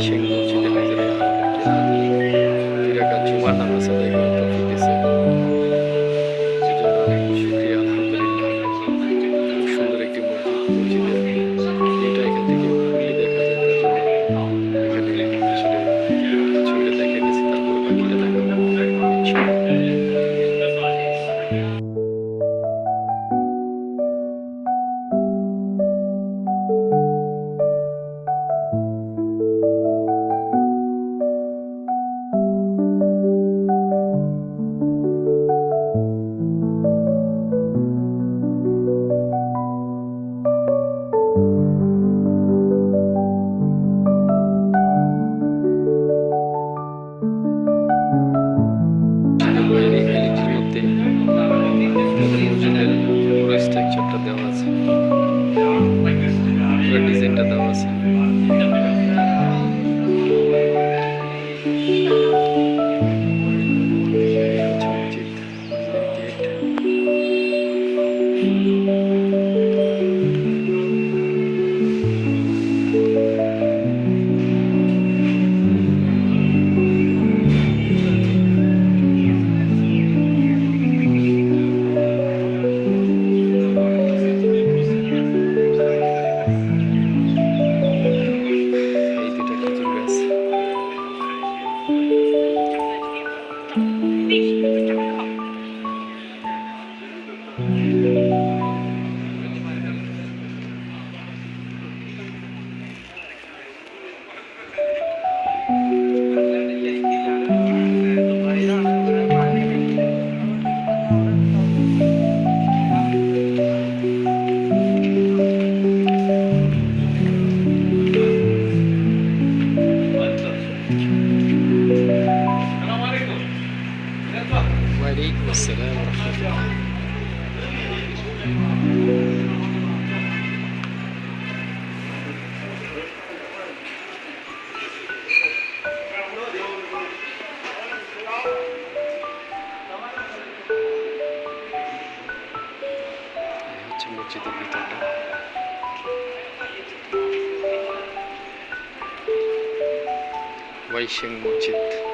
行。ওয়াইশেং মসজিদ।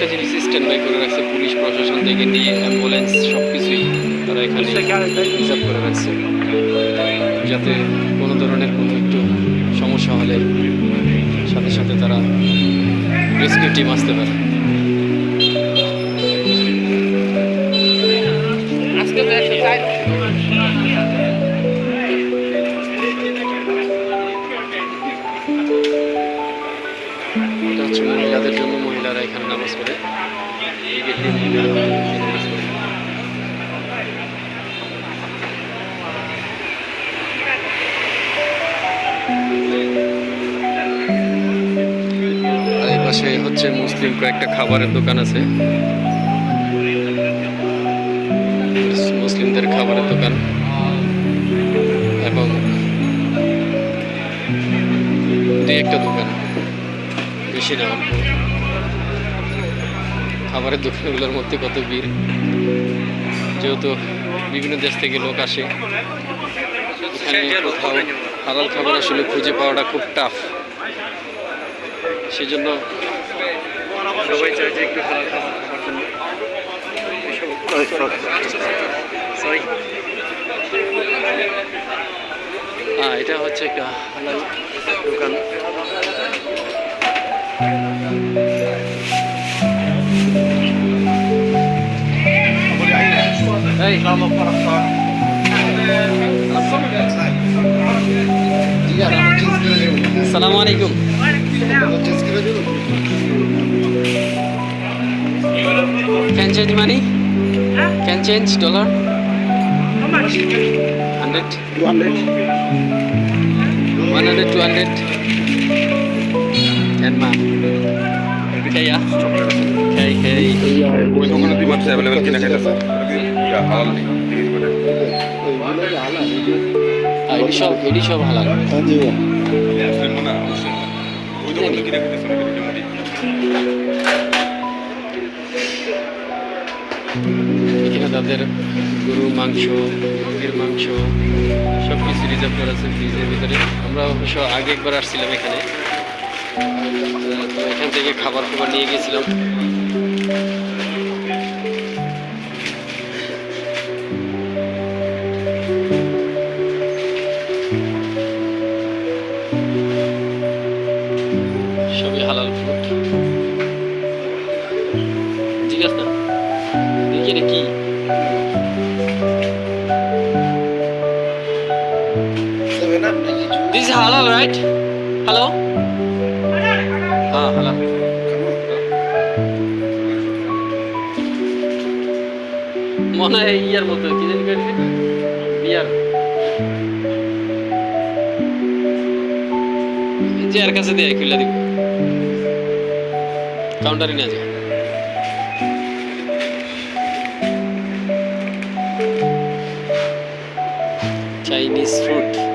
প্রত্যেকটা জিনিস স্ট্যান্ড বাই করে রাখছে পুলিশ প্রশাসন থেকে নিয়ে অ্যাম্বুলেন্স সব কিছুই তারা এখানে রিজার্ভ করে রাখছে। যাতে কোনো ধরনের কোনো একটু সমস্যা হলে সাথে সাথে তারা রেস্কিউ টিম আসতে পারে। পাশে হচ্ছে মুসলিম কয়েকটা খাবারের দোকান আছে। মুসলিমদের খাবারের দোকান। এবং দুই একটা দোকান। বেশি না খাবারের দোকানগুলোর মধ্যে কত ভিড়। যেহেতু বিভিন্ন দেশ থেকে লোক আসে। এখানে কোথাও হালাল খাবার আসলে খুঁজে পাওয়াটা খুব টাফ সেজন্য সবাই চায় যে একটু হালাল খাবার খাওয়ার জন্য। সরি হ্যাঁ এটা হচ্ছে একটা হালাল দোকান। সালামু আলাইকুম Can change money? Can change dollar? Hundred? One hundred, two hundred? Ten ma. Okay, yeah. দোকানে দুই মাস অ্যাভেলেবেল কিনা না মোটামুটি এখানে তাদের গরুর মাংস, মুরগির মাংস সব কিছু রিজার্ভ করা আছে ফ্রিজের ভিতরে। আমরা অবশ্য আগে একবার আসছিলাম এখানে। এখান থেকে খাবার খাবার নিয়ে গেছিলাম এটা কি This is halal, right? Hello? হ্যাঁ halal. মনে হয় ইয়ার মতো কি জানি করেছে বিয়ার যে আর কাছে দিয়ে খুলে দিব কাউন্টারে নিয়ে যায় Chinese food.